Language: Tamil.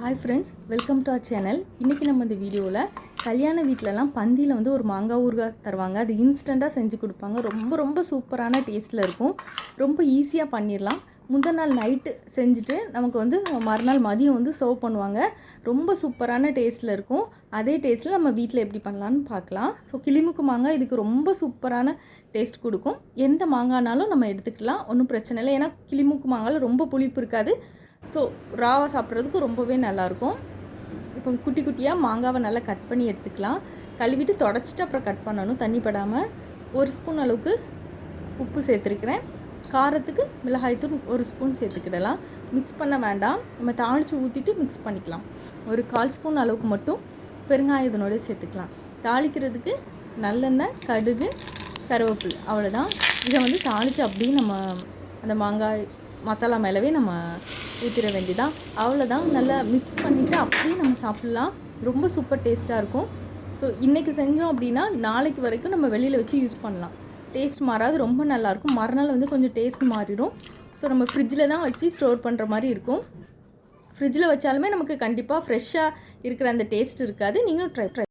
Hi friends welcome to our channel இன்றைக்கி நம்ம இந்த வீடியோவில் கல்யாண வீட்டிலலாம் பந்தியில் வந்து ஒரு மாங்காய் ஊறுகாய் தருவாங்க. அது இன்ஸ்டண்ட்டாக செஞ்சு கொடுப்பாங்க. ரொம்ப ரொம்ப சூப்பரான டேஸ்ட்டில் இருக்கும். ரொம்ப ஈஸியாக பண்ணிடலாம் முந்தின நாள் நைட்டு செஞ்சுட்டு நமக்கு வந்து மறுநாள் மதியம் வந்து சர்வ் பண்ணுவாங்க. ரொம்ப சூப்பரான டேஸ்ட்டில் இருக்கும். அதே டேஸ்ட்டில் நம்ம வீட்டில் எப்படி பண்ணலான்னு பார்க்கலாம். ஸோ கிளிமுக்கு மாங்காய் இதுக்கு ரொம்ப சூப்பரான டேஸ்ட் கொடுக்கும். எந்த மாங்கானாலும் நம்ம எடுத்துக்கலாம். ஒன்றும் பிரச்சனை இல்லை. ஏன்னா கிளிமுக்கு மாங்காயில் ரொம்ப புளிப்பு இருக்காது. ஸோ ராவாக சாப்பிட்றதுக்கு ரொம்பவே நல்லாயிருக்கும். இப்போ குட்டி குட்டியாக மாங்காவை நல்லா கட் பண்ணி எடுத்துக்கலாம். கழுவிட்டு தொடச்சிட்டு அப்புறம் கட் பண்ணணும். தண்ணி படாமல் ஒரு ஸ்பூன் அளவுக்கு உப்பு சேர்த்துருக்கிறேன். காரத்துக்கு மிளகாய்த்தூள் ஒரு ஸ்பூன் சேர்த்துக்கிடலாம். மிக்ஸ் பண்ண வேண்டாம். நம்ம தாளித்து ஊற்றிட்டு மிக்ஸ் பண்ணிக்கலாம். ஒரு கால் ஸ்பூன் அளவுக்கு மட்டும் பெருங்காயத்தினோட சேர்த்துக்கலாம். தாளிக்கிறதுக்கு நல்லெண்ணெய் கடுகு கருவேப்பில். அவ்வளோதான் இதை வந்து தாளித்து அப்படியே நம்ம அந்த மாங்காய் மசாலா மேலவே நம்ம ஊற்றிட வேண்டியதான் அவ்வளோதான் நல்லா மிக்ஸ் பண்ணிவிட்டு அப்படியே நம்ம சாப்பிட்லாம். ரொம்ப சூப்பர் டேஸ்ட்டாக இருக்கும். ஸோ இன்றைக்கி செஞ்சோம் அப்படின்னா நாளைக்கு வரைக்கும் நம்ம வெளியில் வச்சு யூஸ் பண்ணலாம். டேஸ்ட் மாறாது. ரொம்ப நல்லாயிருக்கும் மறுநாள் வந்து கொஞ்சம் டேஸ்ட் மாறிடும். ஸோ நம்ம ஃப்ரிட்ஜில் தான் வச்சு ஸ்டோர் பண்ணுற மாதிரி இருக்கும். ஃப்ரிட்ஜில் வச்சாலுமே நமக்கு கண்டிப்பாக ஃப்ரெஷ்ஷாக இருக்கிற அந்த டேஸ்ட் இருக்காது. நீங்களும் ட்ரை ட்ரை